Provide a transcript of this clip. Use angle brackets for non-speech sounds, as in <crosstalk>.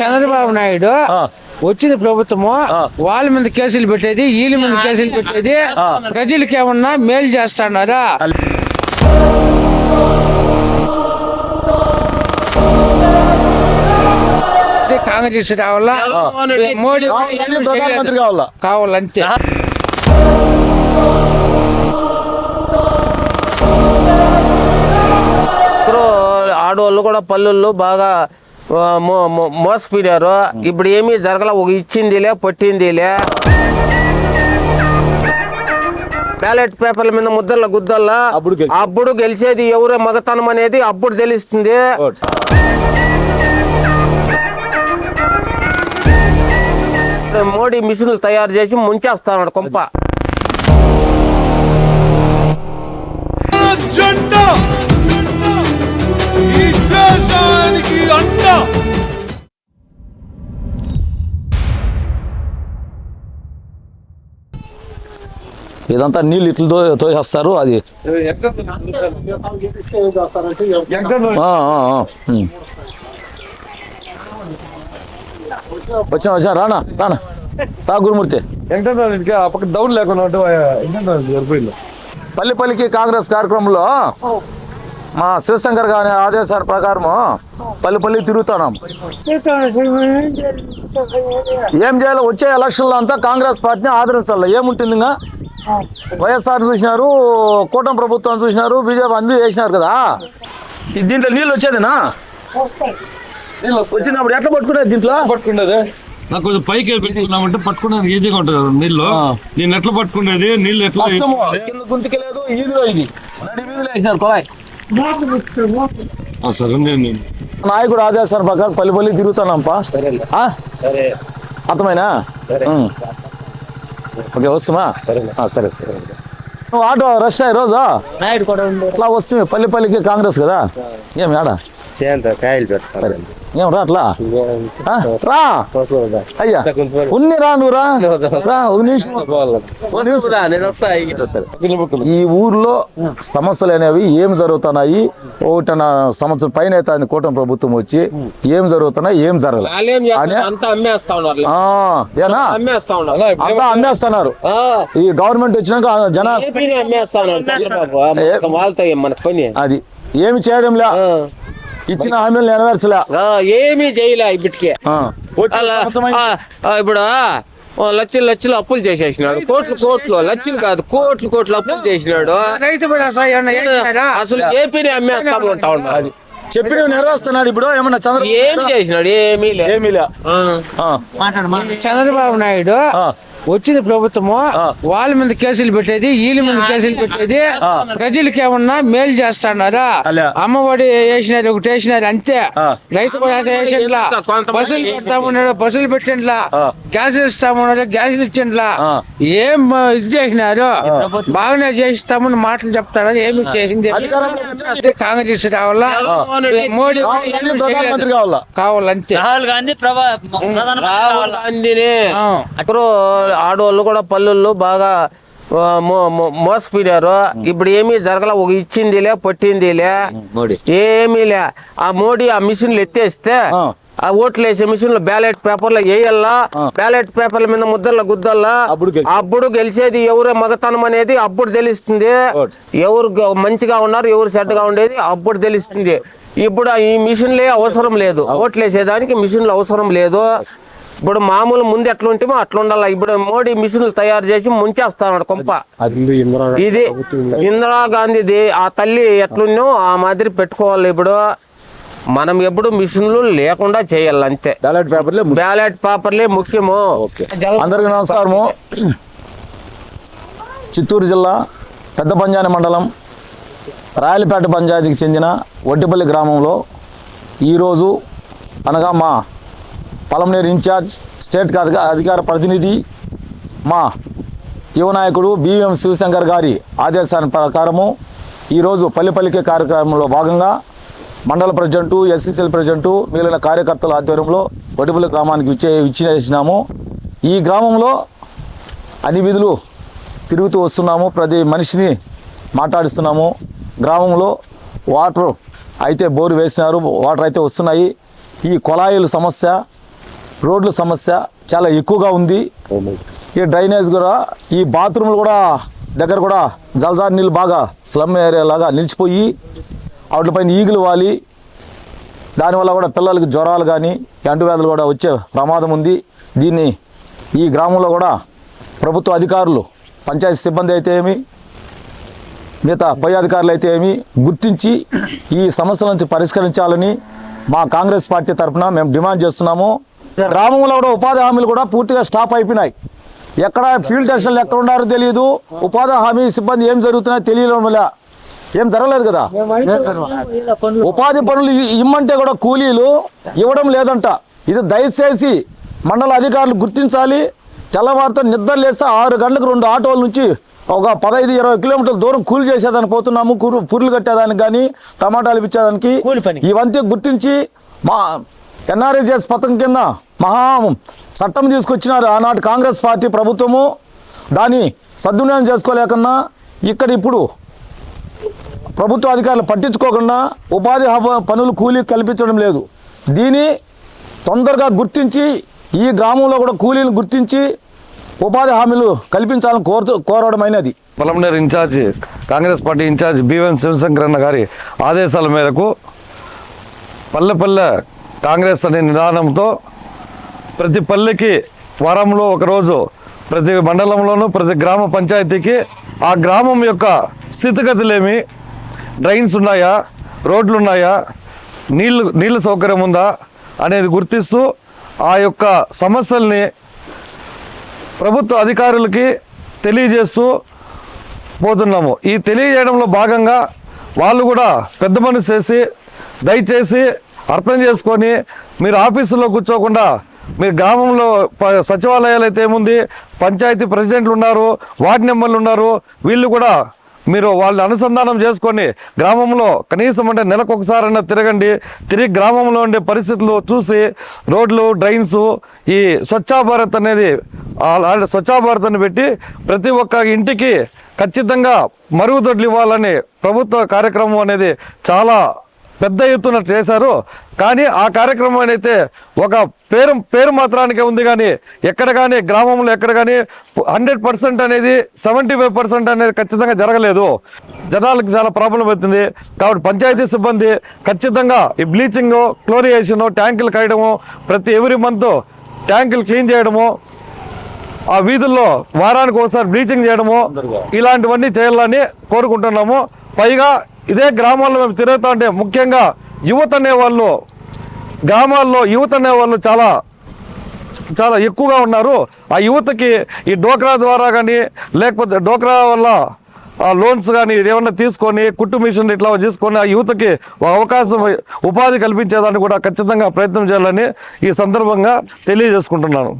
చంద్రబాబు నాయుడు. వచ్చింది ప్రభుత్వము. వాళ్ళ మీద కేసులు పెట్టేది వీళ్ళ మీద కేసులు పెట్టేది. ప్రజలకు ఏమన్నా మేలు చేస్తాడారా కాంగ్రెస్ రావాలా? మోడీ కావాలా? కావాలంతే. ఆడవాళ్ళు కూడా పల్లెళ్ళు బాగా ఆ, మో- మో- మోసపోయారు ఇప్పుడు ఏమీ జరగల ఒక ఇచ్చిందిలే పట్టిందిలే. బ్యాలెట్ పేపర్ల మీద ముద్దల గుద్దల్లా అప్పుడు గెలిచి- అప్పుడు గెలిచేది ఎవరే? మగతనం అనేది అప్పుడు తెలుస్తుంది. మోడీ మిషన్లు తయారు చేసి ముంచేస్తాడు కొంప. ఇదంతా నీళ్ళు ఇట్లు తో- తోసేస్తారు అది. వచ్చిన వచ్చిన వచ్చా రానా రానా. రా గురుమూర్తి. దౌడు డౌన్ లేకుండా ఉంటే పల్లి పల్లికి కాంగ్రెస్ కార్యక్రమంలో మా శివశంకర్ గారి ఆదేశాల ప్రకారము పల్లి పల్లి తిరుగుతున్నాం ఏం చేయాలి వచ్చే ఎలక్షన్లో అంతా కాంగ్రెస్ పార్టీని ఆదరించాలి. ఏముంటుంది ఇంకా? వైఎస్ఆర్ చూసినారు కూటమి ప్రభుత్వం చూసినారు బీజేపీ అంది చేసినారు కదా? దీంట్లో నీళ్ళు వచ్చేదేనా? వచ్చినప్పుడు ఎట్లా పట్టుకునేది దీంట్లో? పట్టుకునేది నాకు కొంచెం పైకి పెట్టుకున్నామంటే పట్టుకునేది ఈజీగా ఉంటుంది కదా నీళ్ళు. నేను ఎట్లా పట్టుకునేది? నీళ్ళు ఎట్లా కింద గుంతకి లేదు ఈదిలో ఇది. నడి వీధిలో వేసినారు కొలాయి. సరే నేను నాయకుడు ఆదేశాల ప్రకారం పల్లి పల్లి తిరుగుతున్నాంపా ఆ? అర్థమైనా. ఓకే వస్తుమా సరే సరే. నువ్వు ఆటో రష్ అయ్యి రోజు? అట్లా వస్తుంది పల్లి పల్లికి కాంగ్రెస్ కదా? ఏం ఆడ? సరే. ఏం రా అట్లా? రా. అయ్యా ఉన్ని రా నువ్వు రా. <laughs> రా ఒక నిమిషం. ఈ ఊర్లో సమస్యలు అనేవి ఏం జరుగుతున్నాయి? ఒకటిన సంవత్సరం పైన అవుతుంది కూటమి ప్రభుత్వం వచ్చి ఏం జరుగుతున్నాయి? ఏం జరగలేదు? అంతా అమ్మేస్తా ఉన్నారు ఆ, ఏనా? అమ్మేస్తా ఉన్నారు. అంతా అమ్మేస్తున్నారు. ఆ, ఈ గవర్నమెంట్ వచ్చినాక జన అది ఏమి చేయడం లే ఇచ్చిన హామీలు నెరవేర్చలే. ఆ, ఏమీ చేయలే ఇప్పటికే. ఇప్పుడు ఓ లక్షలు లక్షలు అప్పులు చేసేసినాడు. కోట్లు కోట్లు లక్షలు కాదు కోట్లు కోట్లు అప్పులు చేసినాడు? అసలు ఏపీని అమ్మేస్తా ఉంటా ఉన్నాడు. చెప్పిన నెరవేరుస్తున్నాడు ఇప్పుడు ఏమన్నా చంద్ర ఏం చేసినాడు ఏమీ లే. ఏమీ లే. ఆ. ఆ, చంద్రబాబు నాయుడు. వచ్చింది ప్రభుత్వము. వాళ్ళ మీద కేసులు పెట్టేది వీళ్ళ మీద కేసులు పెట్టేది ప్రజలకు ఏమన్నా మేలు చేస్తాడారా అలా. అమ్మఒడి వేసినారు ఒకటి వేసినారు అంతే. రైతు వేసిండ్లా బస్సులు పెడతామన్నాడు బస్సులు పెట్టిండ్లా ఆ. గ్యాసులు ఇస్తామన్నాడు గ్యాసులు ఇచ్చిండ్లా. ఏం ఇది చేసినారు? బాగానే చేస్తామని మాటలు చెప్తారా? ఏమి చేసింది? కాంగ్రెస్ రావాలా? మోడీ కావాలా? కావాలంతే. రాహుల్ గాంధీ ప్రభా రాహుల్ గాంధీని. అక్కడ ఆడవాళ్ళు కూడా పల్లెళ్ళు బాగా మోసపోయారు ఇప్పుడు ఏమీ జరగల ఒక ఇచ్చిందిలే పట్టిందిలే ఏమీ లే. ఆ మోడీ ఆ మిషన్లు ఎత్తేస్తే ఆ. ఓట్లు వేసే మిషన్లో బ్యాలెట్ పేపర్లో వేయల్లా బ్యాలెట్ పేపర్ల మీద ముద్దల గుద్దల్లా అప్పుడు గెలిచి- అప్పుడు గెలిచేది ఎవరే? మగతనం అనేది అప్పుడు తెలుస్తుంది. ఎవరు మంచిగా ఉన్నారు ఎవరు చెడ్డగా ఉండేది అప్పుడు తెలుస్తుంది. ఇప్పుడు ఈ మిషన్లే అవసరం లేదు. ఓట్లు వేసేదానికి మిషన్లు అవసరం లేదు. ఇప్పుడు మామూలు ముందు ఎట్లా ఉంటేమో అట్లా ఉండాలి. ఇప్పుడు మోడీ మిషన్లు తయారు చేసి ముంచేస్తాడు కొంప. ఇది ఇందిరాగాంధీది ఆ తల్లి ఎట్లున్నో ఆ మాదిరి పెట్టుకోవాలి ఇప్పుడు. మనం ఎప్పుడు మిషన్లు లేకుండా చేయాలి అంతే. బ్యాలెట్ పేపర్లే బ్యాలెట్ పేపర్లే ముఖ్యము. అందరికీ నమస్కారము. చిత్తూరు జిల్లా పెద్ద పంజాని మండలం రాయలపేట పంచాయతీకి చెందిన ఒడ్డిపల్లి గ్రామంలో ఈరోజు అనగా మా పలమనేరు ఇన్ఛార్జ్ స్టేట్ అధికార ప్రతినిధి మా యువ నాయకుడు బిఎం శివశంకర్ గారి ఆదేశాల ప్రకారము ఈరోజు పల్లిపల్లికే కార్యక్రమంలో భాగంగా మండల ప్రెసిడెంటు ఎస్సీసీఎల్ ప్రెసిడెంటు మిగిలిన కార్యకర్తల ఆధ్వర్యంలో వడిపల్లి గ్రామానికి ఇచ్చే ఇచ్చేసినాము ఈ గ్రామంలో అన్ని విధులు తిరుగుతూ వస్తున్నాము. ప్రతి మనిషిని మాట్లాడిస్తున్నాము. గ్రామంలో వాటర్ అయితే బోరు వేసినారు. వాటర్ అయితే వస్తున్నాయి. ఈ కొలాయిల సమస్య రోడ్ల సమస్య చాలా ఎక్కువగా ఉంది. ఈ డ్రైనేజ్ కూడా ఈ బాత్రూమ్లు కూడా దగ్గర కూడా జలజార్ నీళ్ళు బాగా స్లమ్ ఏరియా లాగా నిలిచిపోయి వాటిపైన ఈగులు వాలి. దానివల్ల కూడా పిల్లలకి జ్వరాలు కానీ అంటువ్యాధులు కూడా వచ్చే ప్రమాదం ఉంది. దీన్ని ఈ గ్రామంలో కూడా ప్రభుత్వ అధికారులు పంచాయతీ సిబ్బంది అయితే ఏమి మిగతా పై అధికారులు అయితే ఏమి గుర్తించి ఈ సమస్యల నుంచి పరిష్కరించాలని మా కాంగ్రెస్ పార్టీ తరఫున మేము డిమాండ్ చేస్తున్నాము. గ్రామంలో కూడా ఉపాధి హామీలు కూడా పూర్తిగా స్టాప్ అయిపోయినాయి. ఎక్కడ ఫీల్డ్ టెస్టులు ఎక్కడ ఉన్నారో తెలియదు ఉపాధి హామీ సిబ్బంది ఏం జరుగుతున్నాయో తెలియడం వల్ల ఏం జరగలేదు కదా? ఉపాధి పనులు ఇమ్మంటే కూడా కూలీలు ఇవ్వడం లేదంట. ఇది దయచేసి మండల అధికారులు గుర్తించాలి. తెల్లవారితో నిద్ర లేస్తే ఆరు గంటలకు రెండు ఆటోల నుంచి ఒక పదహైదు ఇరవై కిలోమీటర్ల దూరం కూలి చేసేదానికి పోతున్నాము. కురు పురులు కట్టేదానికి కానీ టమాటాలు ఇచ్చేదానికి ఇవంతా గుర్తించి మా ఎన్ఆర్ఎస్ఎస్ పథకం కింద మహా చట్టం తీసుకొచ్చినారు. ఆనాటి కాంగ్రెస్ పార్టీ ప్రభుత్వము దాన్ని సద్వినియోగం చేసుకోలేకన్నా ఇక్కడ ఇప్పుడు ప్రభుత్వ అధికారులు పట్టించుకోకుండా ఉపాధి హామీ పనులు కూలీ కల్పించడం లేదు. దీని తొందరగా గుర్తించి ఈ గ్రామంలో కూడా కూలీలు గుర్తించి ఉపాధి హామీలు కల్పించాలని కోరుతూ కోరడమైనది పొలంనేరు ఇన్ఛార్జి కాంగ్రెస్ పార్టీ ఇన్ఛార్జి బివన్ శివశంకరన్న గారి ఆదేశాల మేరకు పల్లె పల్లె కాంగ్రెస్ అనే నిదానంతో ప్రతి పల్లెకి వారంలో ఒకరోజు ప్రతి మండలంలోనూ ప్రతి గ్రామ పంచాయతీకి ఆ గ్రామం యొక్క స్థితిగతులేమి? డ్రైన్స్ ఉన్నాయా? రోడ్లు ఉన్నాయా నీళ్ళు నీళ్ళ సౌకర్యం ఉందా? అనేది గుర్తిస్తూ ఆ యొక్క సమస్యల్ని ప్రభుత్వ అధికారులకి తెలియజేస్తూ పోతున్నాము. ఈ తెలియజేయడంలో భాగంగా వాళ్ళు కూడా పెద్ద మనసు చేసి దయచేసి అర్థం చేసుకొని మీరు ఆఫీసులో కూర్చోకుండా మీరు గ్రామంలో ప- సచివాలయాలు అయితే ఏముంది? పంచాయతీ ప్రెసిడెంట్లు ఉన్నారు వార్డు మెంబర్లు ఉన్నారు. వీళ్ళు కూడా మీరు వాళ్ళు అనుసంధానం చేసుకొని గ్రామంలో కనీసం అంటే నెలకు ఒకసారైనా తిరగండి. తిరిగి గ్రామంలో ఉండే పరిస్థితులు చూసి రోడ్లు డ్రైన్స్ ఈ స్వచ్ఛ భారత్ అనేది స్వచ్ఛ భారత్ అని పెట్టి ప్రతి ఒక్క ఇంటికి ఖచ్చితంగా మరుగుదొడ్లు ఇవ్వాలని ప్రభుత్వ కార్యక్రమం అనేది చాలా పెద్ద ఎత్తున చేశారు. కానీ ఆ కార్యక్రమం అయితే ఒక పేరు పేరు మాత్రానికే ఉంది కానీ ఎక్కడ కానీ గ్రామంలో ఎక్కడ కానీ హండ్రెడ్ పర్సెంట్ అనేది సెవెంటీ ఫైవ్ పర్సెంట్ అనేది ఖచ్చితంగా జరగలేదు. జనాలకు చాలా ప్రాబ్లం అవుతుంది. కాబట్టి పంచాయతీ సిబ్బంది ఖచ్చితంగా ఈ బ్లీచింగ్ క్లోరియేషన్ ట్యాంకులు కాయడము ప్రతి ఎవ్రీ మంత్ ట్యాంకులు క్లీన్ చేయడము ఆ వీధుల్లో వారానికి ఒకసారి బ్లీచింగ్ చేయడము ఇలాంటివన్నీ చేయాలని కోరుకుంటున్నాము. పైగా ఇదే గ్రామాల్లో మేము తిరుగుతా ఉంటే ముఖ్యంగా యువత అనే వాళ్ళు గ్రామాల్లో యువత అనే వాళ్ళు చాలా చాలా ఎక్కువగా ఉన్నారు. ఆ యువతకి ఈ డోక్రా ద్వారా కానీ లేకపోతే డోక్రా వల్ల లోన్స్ కానీ ఏమన్నా తీసుకొని కుట్టు మిషన్ ఇట్లా తీసుకొని ఆ యువతకి ఒక అవకాశం ఉపాధి కల్పించేదాన్ని కూడా ఖచ్చితంగా ప్రయత్నం చేయాలని ఈ సందర్భంగా తెలియజేసుకుంటున్నాను.